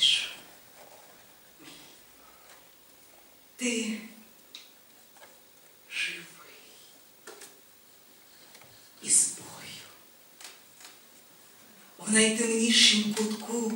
Королевичу, ти живий із бою. В найтемнішім кутку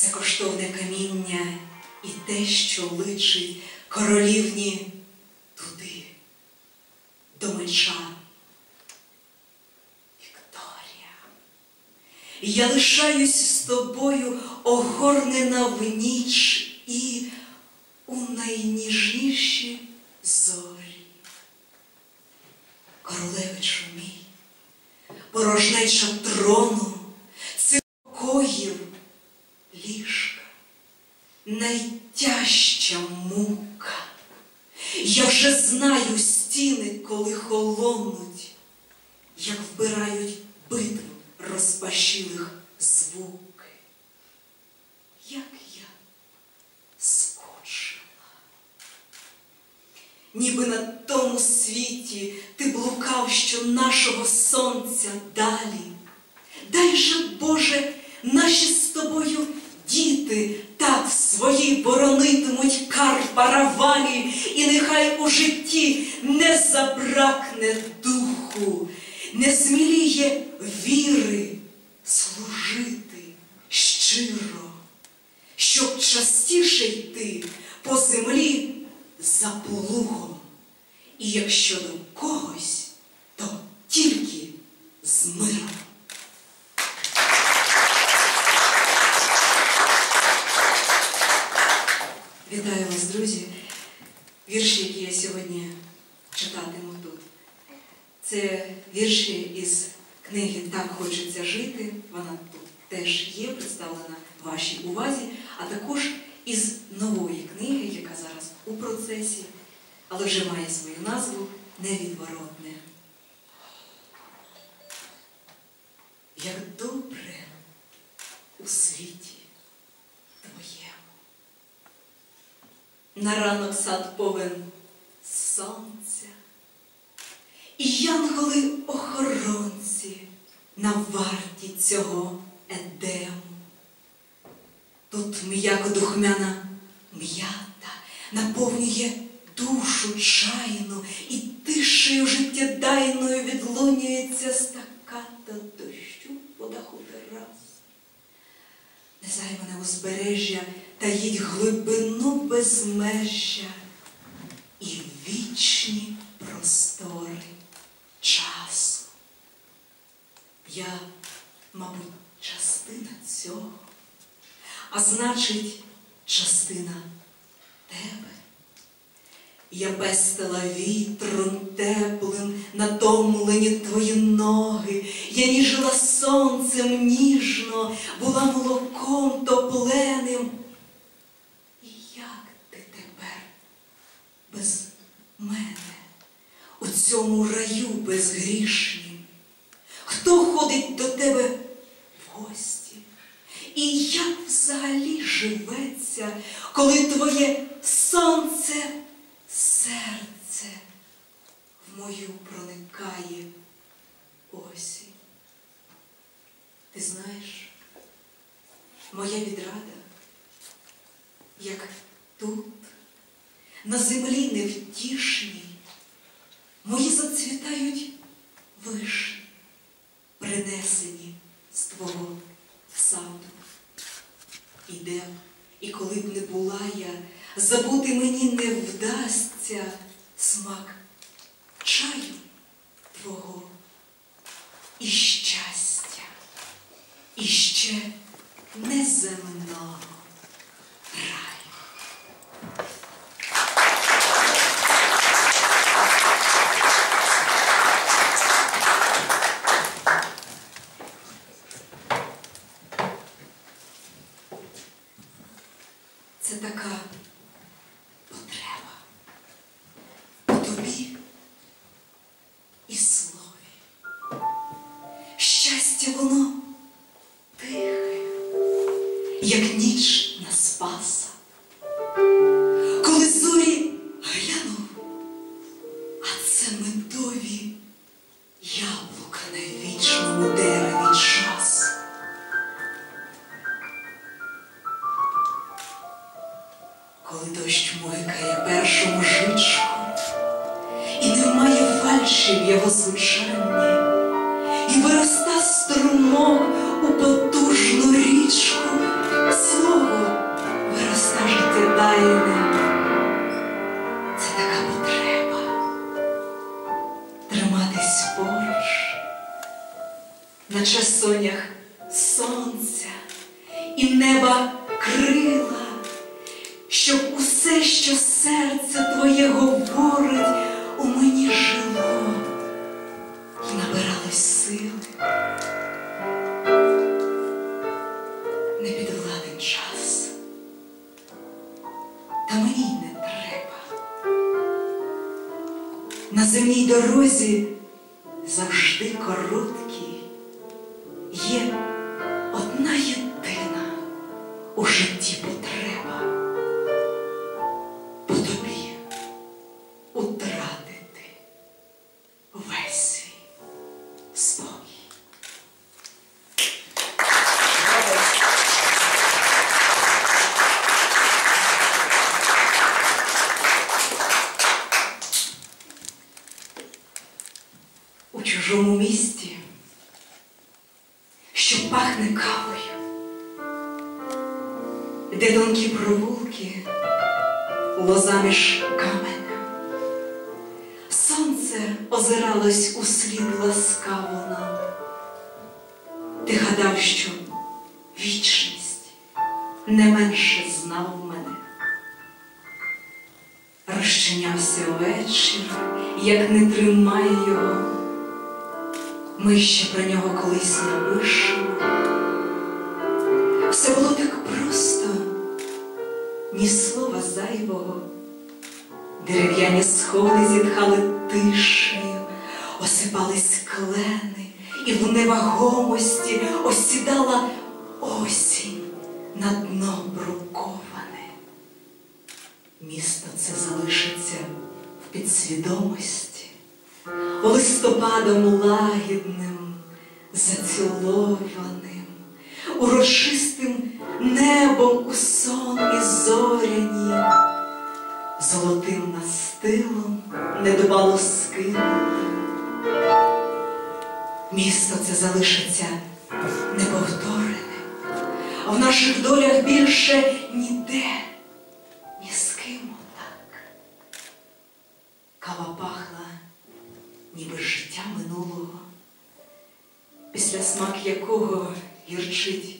Це коштовне каміння і те, що личить королівні туди, до меча. Вікторія, я лишаюсь з тобою огорнена в ніч і у найніжніші зорі. Королевичу мій, порожнеча трону, найтяжча мука. Я вже знаю стіни, коли холонуть, як вбирають битв розпашілих звуки. Як я скочила. Ніби на тому світі ти блукав, що нашого сонця далі. Дай же, Боже, наші з тобою діти так свої боронитимуть кар паравалі, і нехай у житті не забракне духу, не зміліє віри служити щиро, щоб частіше йти по землі за плугом. І якщо до когось, то тільки книги Так хочеться жити. Вона тут теж є представлена вашій увазі, а також із нової книги, яка зараз у процесі, але вже має свою назву Невідворотне. Як добре у світі твоєму. На ранок сад повен сонця, і янголи-охоронці на варті цього едему. Тут м'яко духмяна м'ята наповнює душу чайну, і тишею життєдайною відлунюється стаката дощу по даху терас. Незаймане узбережжя таїть глибину безмежжя і вічні простори часу. Я, мабуть, частина цього, а значить, частина тебе. Я пестила вітром теплим, натомлені твої ноги, я ніжила сонцем ніжно, була молоком топленим. І як ти тепер без мене у цьому раю безгрішнім? Тебе в гості? І як взагалі живеться, коли твоє сонце серце в мою проникає осінь? Ти знаєш, моя відрада, як тут, на землі невтішній, мої зацвітають вишні, принесені з твого саду. Іде, де, і коли б не була я, забути мені не вдасться смак чаю твого і щастя, і ще неземного наче сонях сонця і неба крила щоб усе, що серце твоє говорить, у мені жило і набиралось сили. Не підвладен час, та мені й не треба. На земній дорозі завжди короткій де тонкі провулки лоза між каменем. Сонце озиралось у слід ласкаво нам. Ти гадав, що вічність не менше знав мене. Розчинявся вечір, як не тримає його. Ми ще про нього колись напишемо. Ні слова зайвого. Дерев'яні сходи зітхали тишею, осипались клени, і в невагомості осідала осінь на дно бруковане. Місто це залишиться в підсвідомості, листопадом лагідним, зацілованим, урочистим небом у сон і зоряні, золотим настилом недбало скинутим. Місто це залишиться неповтореним, а в наших долях більше ніде, ні з ким отак. Кава пахла, ніби життя минулого, після смак якого гірчить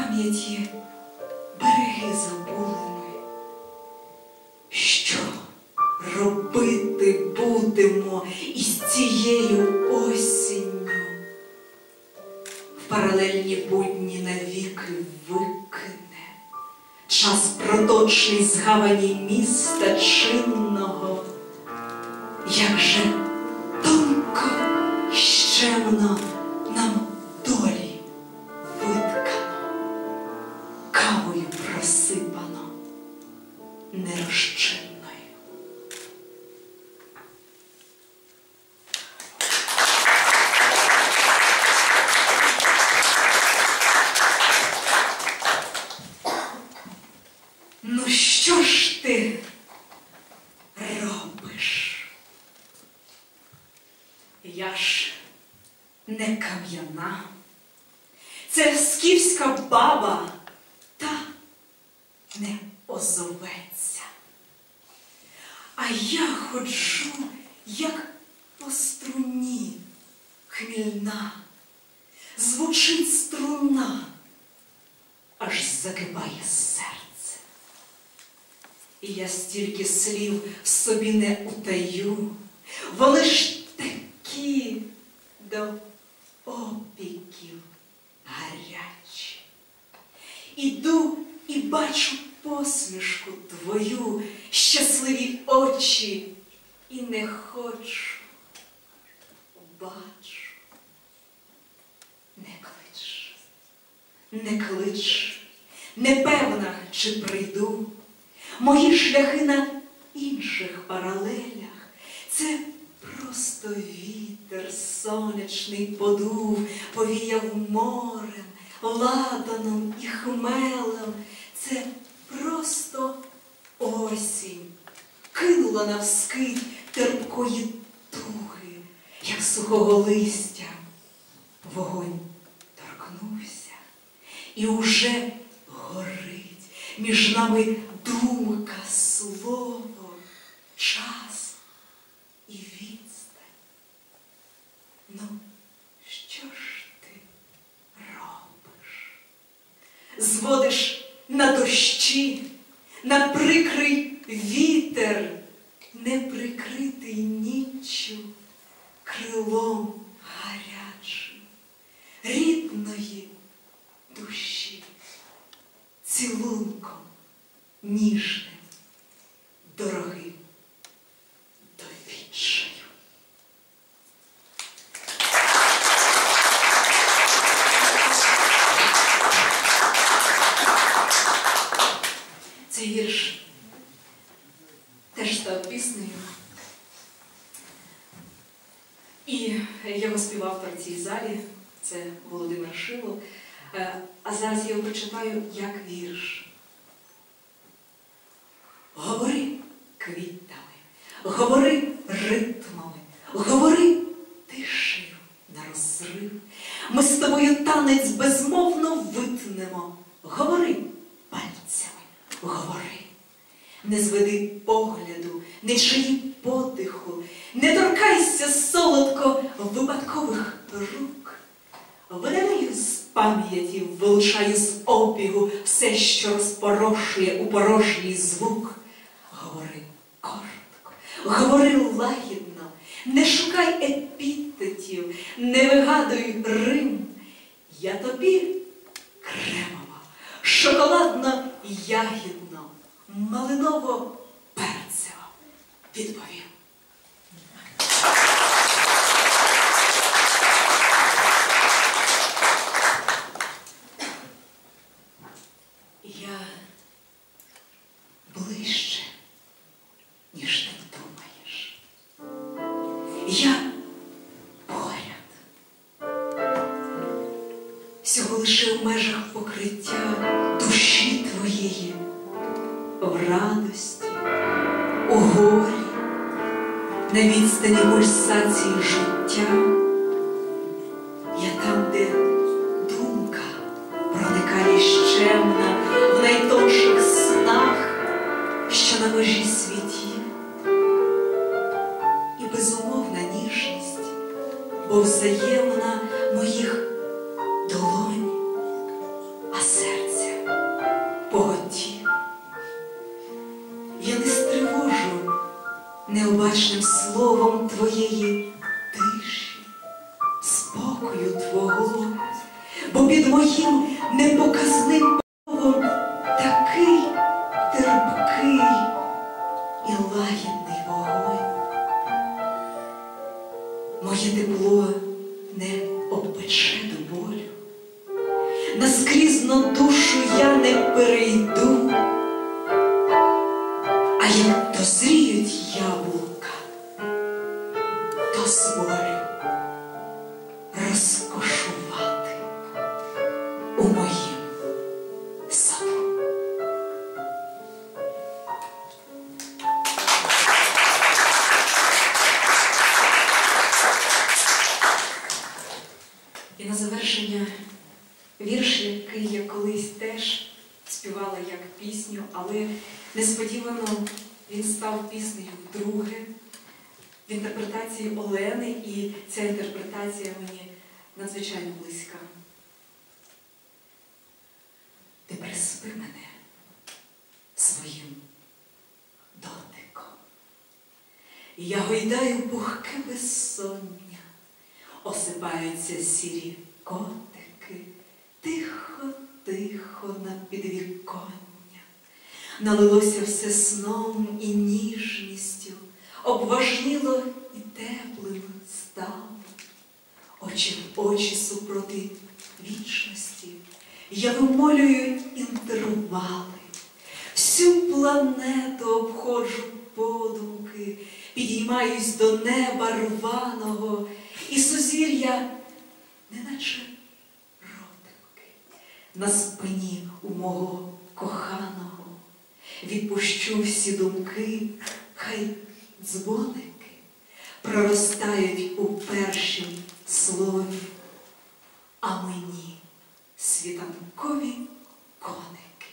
пам'яті береги забули ми, що робити будемо із цією осінню? В паралельні будні навіки викине час проточний з гавані міста чинного, як же тонко щемно скіфська баба та не озоветься. А я ходжу, як по струні хмільна, звучить струна, аж закипає серце. І я стільки слів собі не утаю, вони ж такі до непевна, чи прийду. Мої шляхи на інших паралелях. Це просто вітер сонячний подув, повіяв морем, ладаном і хмелем. Це просто осінь кинула навскид терпкої туги, як сухого листя. Вогонь торкнувся і уже горить між нами думка, слово, час і відстань. Ну, що ж ти робиш? Зводиш на дощі, на прикрий вітер, не прикритий ніччю, крилом Цей вірш теж став піснею. І його співавтор в цій залі це Володимир Шило. Е, А зараз я його прочитаю як вірш. Говори квітами, говори ритмами, говори тишею на розрив. Ми з тобою танець безмовно витнемо. Говори говори. Не зведи погляду, не чиї подиху, не торкайся солодко випадкових рук. Видаляю з пам'яті, вилучаю з обігу все, що розпорошує у порожній звук. Говори коротко, говори лагідно, не шукай епітетів, не вигадуй рим. Я тобі кремова, шоколадно ягідно, малиново перцево відповім. На межі світів. І безумовна ніжність, бо взаємна articulou але несподівано він став піснею вдруге в інтерпретації Олени, і ця інтерпретація мені надзвичайно близька. Ти приспи мене своїм дотиком. Я гойдаю пухке безсоння, осипаються сірі котики, тихо, тихо на підвіконня. Налилося все сном і ніжністю, обважніло і теплим стало. наче в очі супроти вічності, я вимолюю інтервали, всю планету обходжу подумки, підіймаюсь до неба рваного, і сузір'я, неначе ротики, на спині у мого коханого, відпущу всі думки, хай дзвоники проростають у першім слові, а мені світанкові коники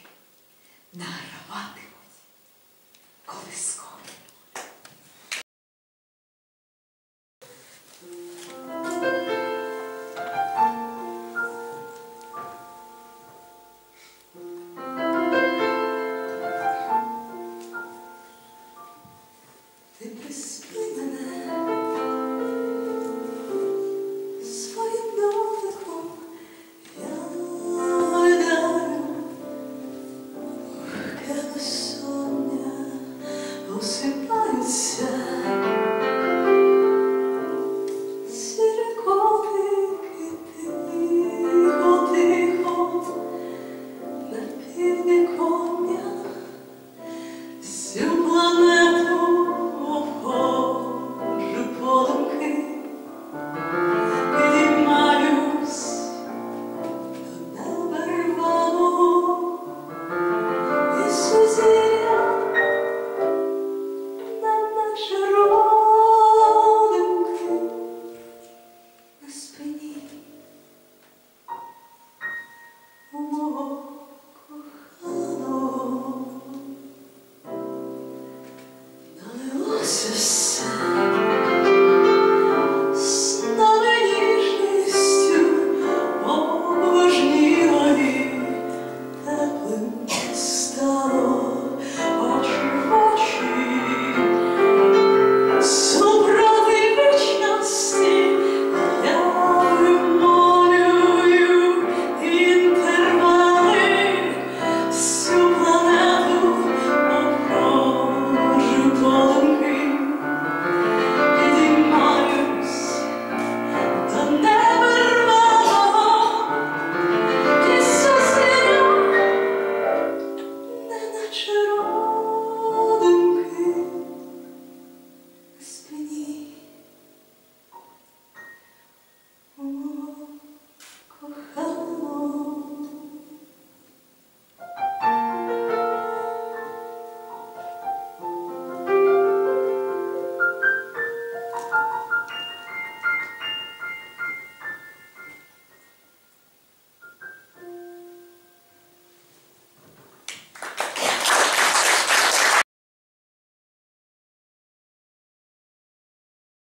награватимуть колискові. Ти